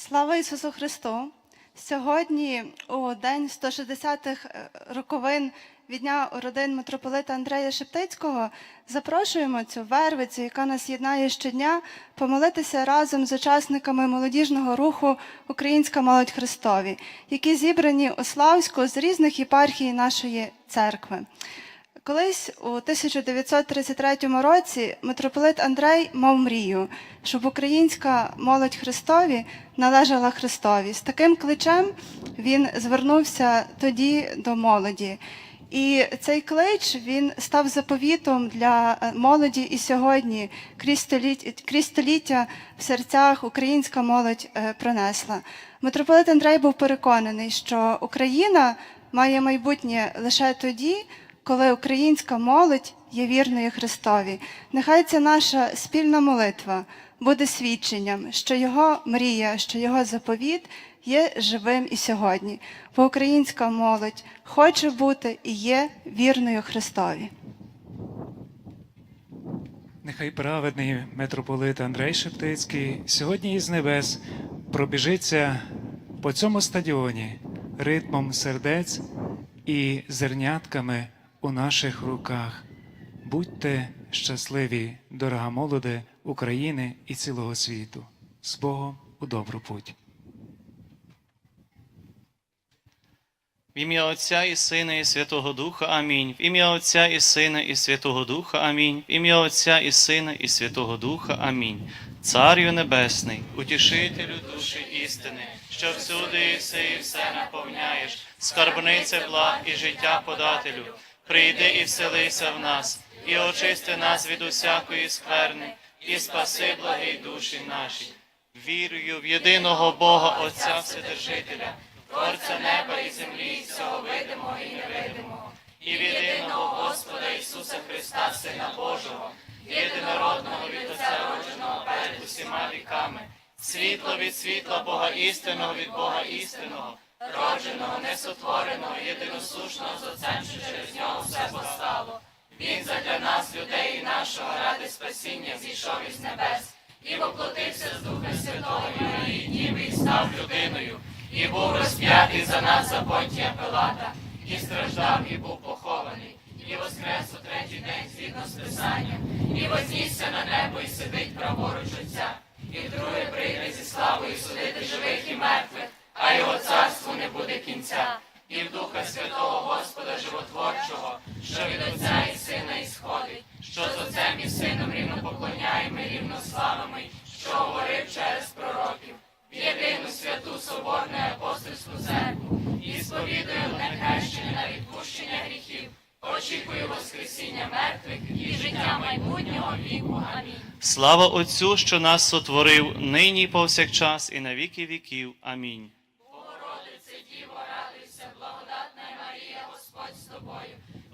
Слава Ісусу Христу! Сьогодні, у день 160-х е, роковин від дня родин митрополита Андрея Шептицького, запрошуємо цю вервицю, яка нас єднає щодня, помолитися разом з учасниками молодіжного руху Українська молодь Христові, які зібрані у Славську з різних єпархій нашої церкви. Колись у 1933 році митрополит Андрей мав мрію, щоб українська молодь Христові належала Христові. З таким кличем він звернувся тоді до молоді. І цей клич він став заповітом для е, молоді і сьогодні крізь століття, крізь століття в серцях українська молодь е, пронесла. Митрополит Андрей був переконаний, що Україна має майбутнє лише тоді, коли українська молодь є вірною Христові. Нехай ця наша спільна молитва буде свідченням, що його мрія, що його заповіт є живим і сьогодні. Бо українська молодь хоче бути і є вірною Христові. Нехай праведний митрополит Андрей Шептицький сьогодні із небес пробіжиться по цьому стадіоні ритмом сердець і зернятками у наших руках. Будьте щасливі, дорога молоде України і цілого світу. З Богом у добру путь. В ім'я Отця і Сина, і Святого Духа. Амінь. В ім'я Отця і Сина, і Святого Духа. Амінь. В ім'я Отця і Сина, і Святого Духа. Амінь. Царю Небесний, утішителю душі істини, що всюди єси і все наповняєш, скарбнице благ і життя подателю. Прийди і вселися в нас, і очисти нас від усякої скверни, і спаси благі душі наші. Вірую в єдиного Бога Отця Вседержителя, Творця неба і землі, і всього видимого і невидимого, і в єдиного Господа Ісуса Христа, Сина Божого, єдинородного від Отця родженого перед усіма віками, світло від світла Бога істинного від Бога істинного, родженого, несотвореного, єдиносушного з Отцем, що через нього все постало. Він задля нас, людей і нашого, ради спасіння, зійшов із небес і воплотився з Духа Святого Марії, ніби і став людиною, і був розп'ятий за нас за Понтія Пилата, і страждав, і був похований, і воскрес у третій день згідно з Писанням, і вознісся на небо, і сидить праворуч Отця, і вдруге прийде зі славою судити живих і мертвих, а його царству не буде кінця. І в Духа Святого Господа Животворчого, що від Отця і Сина ісходить, що з Отцем і Сином рівно поклоняємо рівно славимо, й що говорив через пророків, в єдину святу соборну апостольську церкву, і сповідую одне хрещення на відпущення гріхів, очікую Воскресіння мертвих і життя майбутнього віку. Амінь. Слава Отцю, що нас сотворив, нині повсякчас, і на віки віків. Амінь.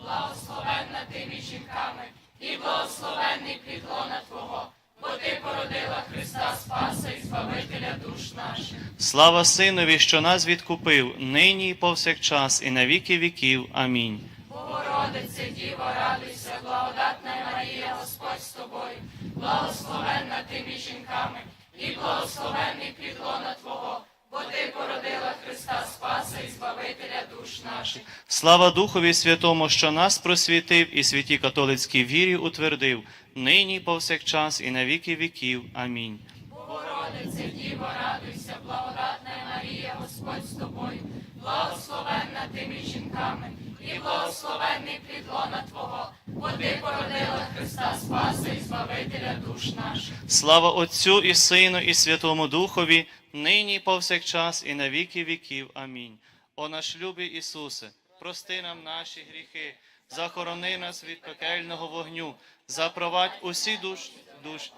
Благословенна ти між жінками, і благословенний плід лона Твого, бо ти породила Христа Спаса і Збавителя душ наших. Слава Синові, що нас відкупив, нині і повсякчас, і на віки віків. Амінь. Богородице, Діво, радуйся, благодатна Марія, Господь з тобою, благословенна ти між жінками, і благословенний плід лона Твого, бо ти породила Христа Спаса і Збавителя душ наших. Слава Духові Святому, що нас просвітив і святі католицькій вірі утвердив, нині повсякчас і на віки віків. Амінь. Богородице, Діво, радуйся, благодатна Марія, Господь з тобою, благословенна ти між жінками, і благословенний плід лона Твого, бо ти породила Христа Спаса і Збавителя душ наших. Слава Отцю і Сину, і Святому Духові, нині повсякчас, і на віки віків. Амінь. О наш любий Ісусе, прости нам наші гріхи, захорони нас від пекельного вогню, запровадь усі душ, душ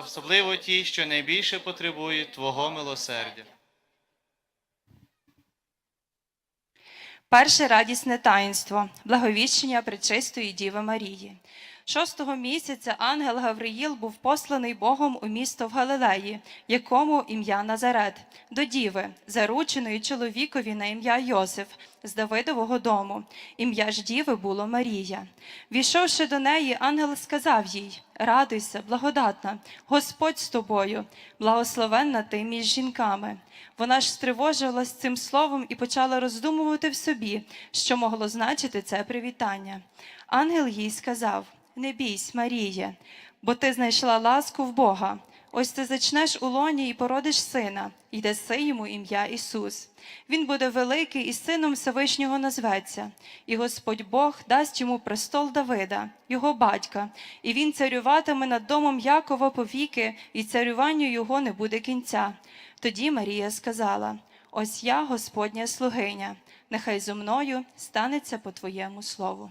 особливо ті, що найбільше потребують Твого милосердя. Перше радісне таїнство благовіщення Пречистої Діви Марії. Шостого місяця ангел Гавриїл був посланий Богом у місто в Галилеї, якому ім'я Назарет, до діви, зарученої чоловікові на ім'я Йосиф з Давидового дому. Ім'я ж діви було Марія. Війшовши до неї, ангел сказав їй: Радуйся, благодатна, Господь з тобою, благословенна ти між жінками. Вона ж стривожилась цим словом і почала роздумувати в собі, що могло значити це привітання. Ангел їй сказав: Не бійсь, Маріє, бо ти знайшла ласку в Бога. Ось ти зачнеш у лоні і породиш сина, і даси йому ім'я Ісус. Він буде великий і сином Всевишнього назветься, і Господь Бог дасть йому престол Давида, його батька, і він царюватиме над домом Якова повіки, і царюванню його не буде кінця. Тоді Марія сказала: Ось я, Господня слугиня, нехай зо мною станеться по твоєму слову.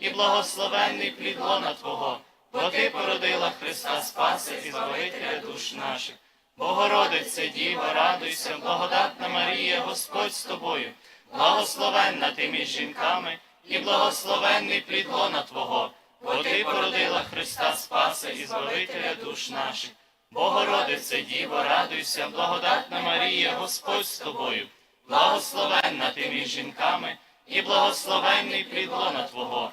і благословенний плід лона Твого, бо ти породила Христа Спаса і Збавителя душ наших. Богородице, Діво, радуйся, благодатна Марія, Господь з тобою. Благословенна ти між жінками, і благословенний плід лона Твого, бо ти породила Христа Спаса і Збавителя душ наших. Богородице, Діво, радуйся, благодатна Марія, Господь з тобою. Благословенна ти між жінками, і благословенний плід лона Твого,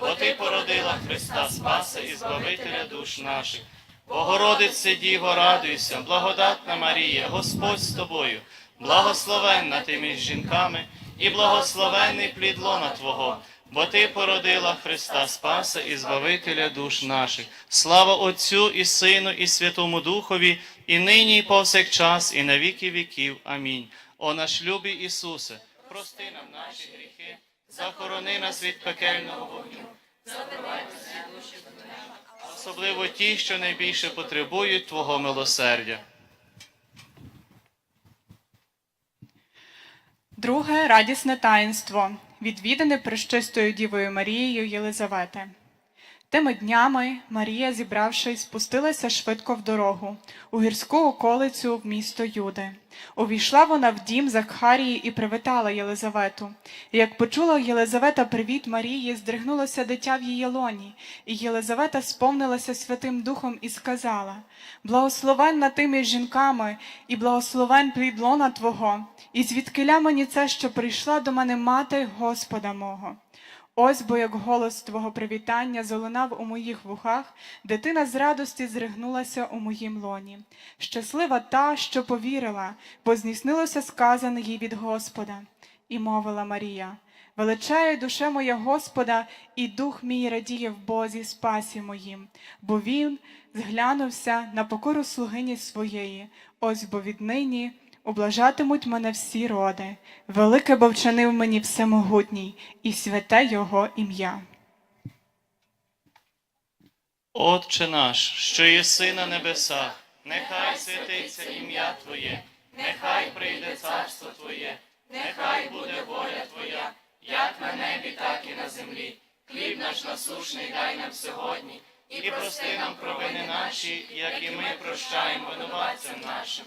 бо ти породила Христа Спаса і Збавителя душ наших. Богородице, Діво, радуйся, благодатна Марія, Господь з тобою. Благословенна ти між жінками, і благословенний плід лона Твого, бо ти породила Христа Спаса і Збавителя душ наших. Слава Отцю і Сину, і Святому Духові, і нині, і повсякчас, і на віки віків. Амінь. О наш любий Ісусе, прости нам наші гріхи, захорони нас від пекельного вогню. Особливо ті, що найбільше потребують Твого милосердя. Друге радісне таїнство, відвідане пречистою Дівою Марією Єлизавети. Тими днями Марія, зібравшись, спустилася швидко в дорогу, у гірську околицю в місто Юди. Увійшла вона в дім Закхарії і привітала Єлизавету. Як почула Єлизавета привіт Марії, здригнулося дитя в її лоні, і Єлизавета сповнилася Святим Духом і сказала: Благословенна ти між жінками, і благословен плід лона Твого, і звідкиля мені це, що прийшла до мене мати Господа мого. Ось бо як голос Твого привітання залунав у моїх вухах, дитина з радості зригнулася у моїм лоні. Щаслива та, що повірила, бо здійснилося сказане їй від Господа. І мовила Марія: Величає душе моя Господа, і дух мій радіє в Бозі спасі моїм, бо він зглянувся на покору слугині своєї, ось бо віднині облажатимуть мене всі роди. Велике бо вчинив мені всемогутній, і святе Його ім'я. Отче наш, що єси на небесах, нехай святиться ім'я Твоє, нехай прийде царство Твоє, нехай буде воля Твоя, як на небі, так і на землі. Хліб наш насушний дай нам сьогодні, і прости нам провини наші, як і ми прощаємо винуватцям нашим.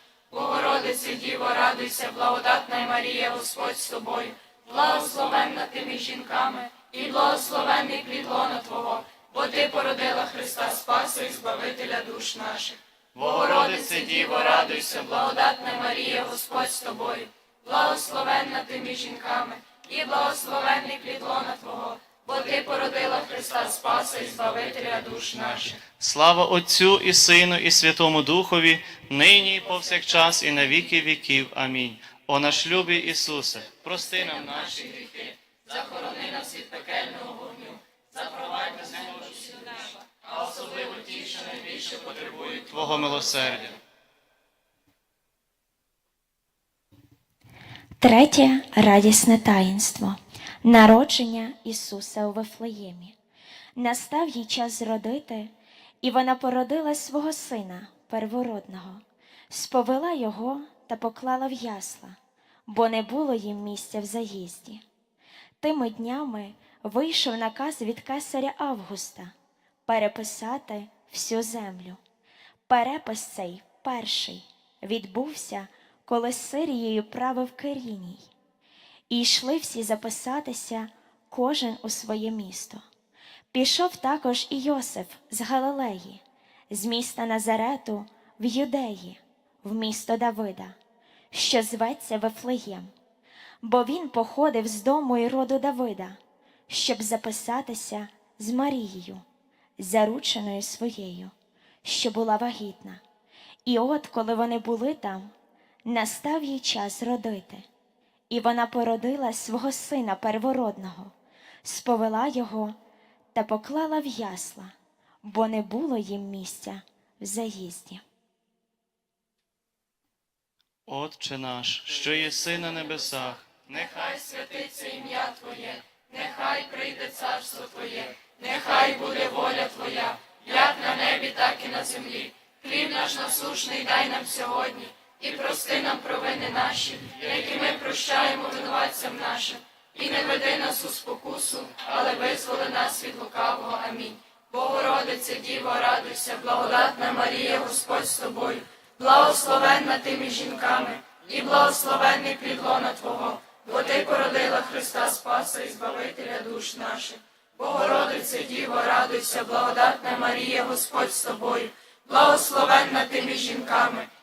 Богородице, Діво, радуйся, благодатна Марія, Господь з тобою, благословенна ти між жінками, і благословенний плід лона Твого, бо ти породила Христа Спаса і Збавителя душ наших. Богородице, Діво, радуйся, благодатна Марія, Господь з тобою, благословенна ти між жінками, і благословенний плід лона Твого, бо ти породила Христа Спаса і Збавителя душ наших. Слава Отцю і Сину, і Святому Духові, нині і повсякчас, і на віки віків. Амінь. О наш любий Ісусе, прости нам наші гріхи, захорони нас від пекельного вогню, запровадь нас Божу до неба, а особливо ті, що найбільше потребують Твого милосердя. Третє радісне таїнство народження Ісуса у Вифлеємі. Настав їй час зродити, і вона породила свого сина первородного, сповела його та поклала в ясла, бо не було їм місця в заїзді. Тими днями вийшов наказ від кесаря Августа переписати всю землю. Перепис цей перший відбувся, коли Сирією правив Киріній. І йшли всі записатися, кожен у своє місто. Пішов також і Йосиф з Галилеї, з міста Назарету в Юдеї, в місто Давида, що зветься Вифлеєм, бо він походив з дому і роду Давида, щоб записатися з Марією, зарученою своєю, що була вагітна. І от, коли вони були там, настав їй час родити. І вона породила свого сина первородного, сповела його та поклала в ясла, бо не було їм місця в заїзді. Отче наш, що єси на небесах, нехай святиться ім'я Твоє, нехай прийде царство Твоє, нехай буде воля Твоя, як на небі, так і на землі. Хліб наш насушний дай нам сьогодні, і прости нам провини наші, які ми прощаємо винуватцям нашим, і не веди нас у спокусу, але визволи нас від лукавого. Амінь. Богородице, Діво, радуйся, благодатна Марія, Господь з тобою, благословенна ти між жінками, і благословенний плід лона Твого, бо ти породила Христа Спаса і Збавителя душ наших. Богородице, Діво, радуйся, благодатна Марія, Господь з тобою, благословенна ти між жінками,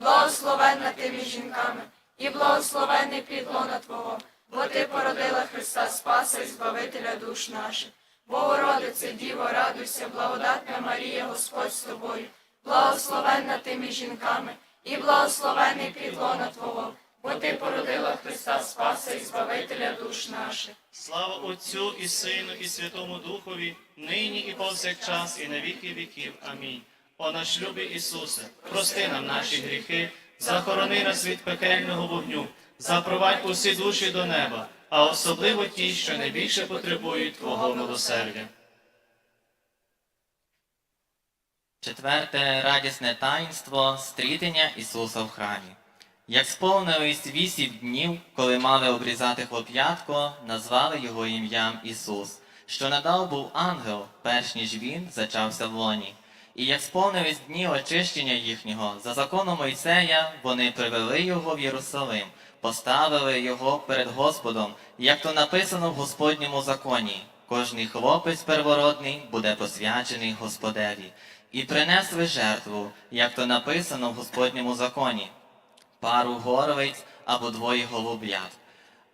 благословенна ти між жінками, і благословенний плід лона Твого, бо ти породила Христа Спаса і Збавителя душ наших. Богородице, Діво, радуйся, благодатна Марія, Господь з тобою, благословенна ти між жінками, і благословенний плід лона Твого, бо ти породила Христа Спаса і Збавителя душ наших. Слава Отцю і Сину, і Святому Духові, нині і повсякчас, і на віки віків. Амінь. О наш любий Ісусе, прости нам наші гріхи, захорони нас від пекельного вогню, запровадь усі душі до неба, а особливо ті, що найбільше потребують Твого милосердя. Четверте радісне таїнство стрітення Ісуса в храмі. Як сповнились вісім днів, коли мали обрізати хлоп'ятко, назвали його ім'ям Ісус, що надав був ангел, перш ніж він зачався в лоні. І як сповнились дні очищення їхнього, за законом Мойсея вони привели його в Єрусалим, поставили його перед Господом, як то написано в Господньому законі. Кожний хлопець первородний буде посвячений Господеві, і принесли жертву, як то написано в Господньому законі, пару горовиць або двоє голуб'ят.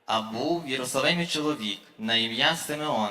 А був в Єрусалимі чоловік на ім'я Симеон,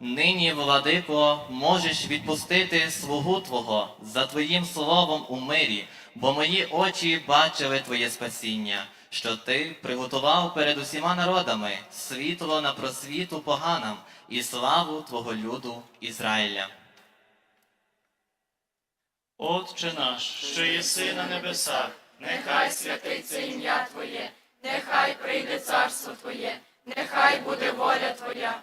Нині, владико, можеш відпустити слугу Твого за Твоїм словом у мирі, бо мої очі бачили Твоє спасіння, що Ти приготував перед усіма народами світло на просвіту поганам і славу Твого люду Ізраїля. Отче наш, що єси на небесах, Нехай святиться ім'я Твоє, нехай прийде царство Твоє, нехай буде воля Твоя,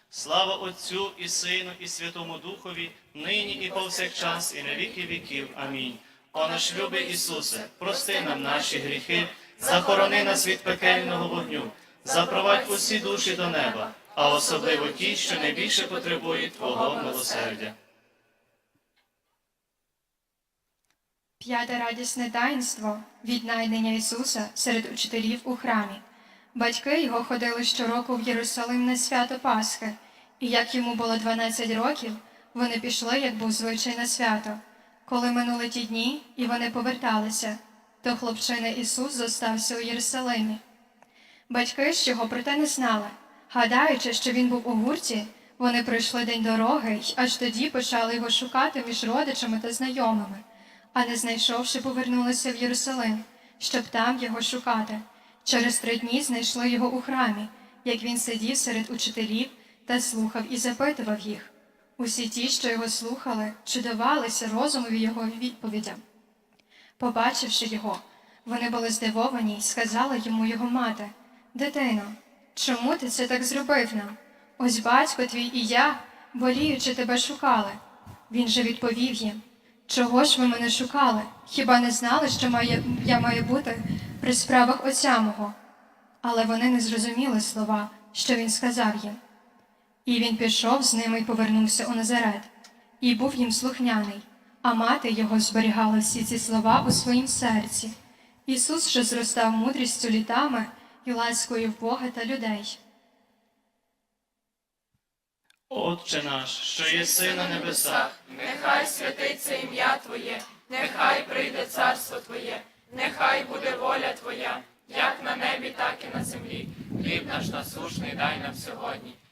Слава Отцю і Сину, і Святому Духові, нині і повсякчас, і на віки віків. Амінь. О наш любий Ісусе, прости нам наші гріхи, захорони нас від пекельного вогню, запровадь усі душі до неба, а особливо ті, що найбільше потребують Твого милосердя. П'яте радісне таїнство віднайдення Ісуса серед учителів у храмі. Батьки його ходили щороку в Єрусалим на свято Пасхи, і як йому було 12 років, вони пішли, як був звичай на свято. Коли минули ті дні, і вони поверталися, то хлопчина Ісус зостався у Єрусалимі. Батьки ж його проте не знали. Гадаючи, що він був у гурті, вони пройшли день дороги й аж тоді почали його шукати між родичами та знайомими, а не знайшовши, повернулися в Єрусалим, щоб там його шукати. Через три дні знайшли його у храмі, як він сидів серед учителів та слухав і запитував їх. Усі ті, що його слухали, чудувалися розумові його відповідям. Побачивши його, вони були здивовані й сказали йому його мати: Дитино, чому ти це так зробив нам? Ось батько твій і я, боліючи тебе шукали. Він же відповів їм: Чого ж ви мене шукали? Хіба не знали, що має, я маю бути при справах отця мого? Але вони не зрозуміли слова, що він сказав їм. І він пішов з ними і повернувся у Назарет, і був їм слухняний, а мати його зберігала всі ці слова у своїм серці. Ісус же зростав мудрістю літами і ласкою в Бога та людей. Отче наш, що єси на небесах, Нехай святиться ім'я Твоє, нехай прийде царство Твоє, нехай буде воля Твоя, як на небі, так і на землі. Хліб наш насушний дай нам сьогодні,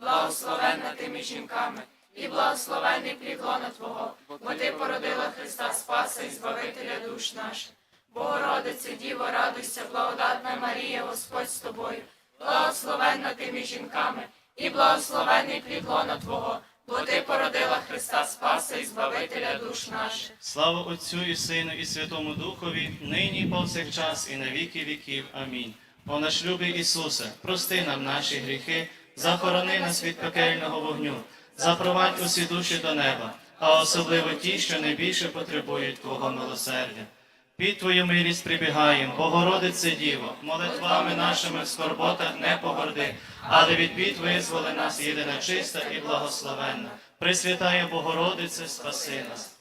благословенна ти між жінками, і благословенний плід лона Твого, бо ти породила Христа Спаса і Збавителя душ наших. Богородице Діво, радуйся, благодатна Марія, Господь з тобою, благословенна ти між жінками, і благословенний плідлона Твого, бо ти породила Христа Спаса і Збавителя душ наших. Слава Отцю і Сину, і Святому Духові, нині і повсякчас, і на віки віків. Амінь. О наш любий Ісусе, прости нам наші гріхи, захорони нас від пекельного вогню, запровадь усі душі до неба, а особливо ті, що найбільше потребують Твого милосердя. Під Твою милість прибігаєм, Богородице Діво, молитвами нашими в скорботах не погорди, але від бід визволи нас єдина чиста і благословенна. Пресвятая Богородице, спаси нас.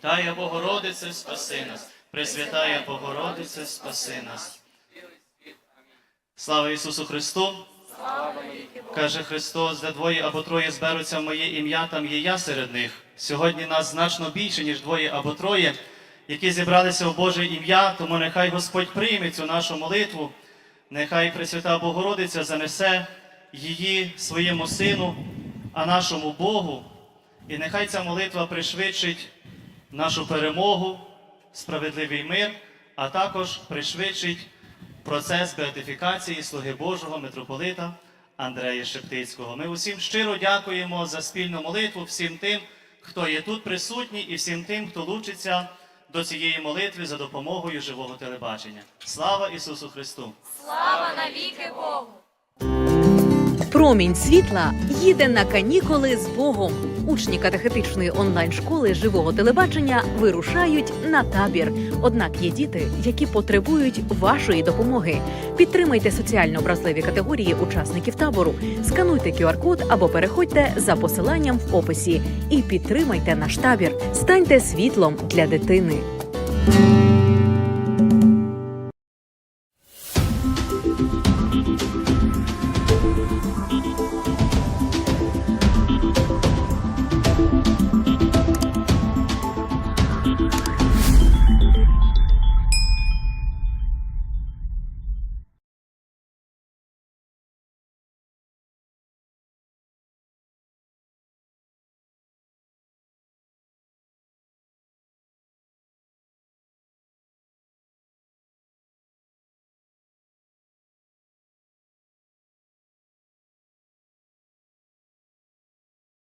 Тая Богородице, спаси нас. Пресвятая Богородице, спаси нас. Слава Ісусу Христу! Каже Христос, де двоє або троє зберуться в моє ім'я, там є я серед них. Сьогодні нас значно більше, ніж двоє або троє, які зібралися в Боже ім'я, тому нехай Господь прийме цю нашу молитву, нехай Пресвята Богородиця занесе її своєму Сину, а нашому Богу, і нехай ця молитва пришвидшить нашу перемогу, справедливий мир, а також пришвидшить процес беатифікації слуги Божого митрополита Андрея Шептицького. Ми усім щиро дякуємо за спільну молитву всім тим, хто є тут присутній, і всім тим, хто лучиться до цієї молитви за допомогою живого телебачення. Слава Ісусу Христу! Промінь світла їде на канікули з Богом. Учні катехетичної онлайн-школи живого телебачення вирушають на табір. Однак є діти, які потребують вашої допомоги. Підтримайте соціально вразливі категорії учасників табору. Скануйте QR-код або переходьте за посиланням в описі і підтримайте наш табір. Станьте світлом для дитини.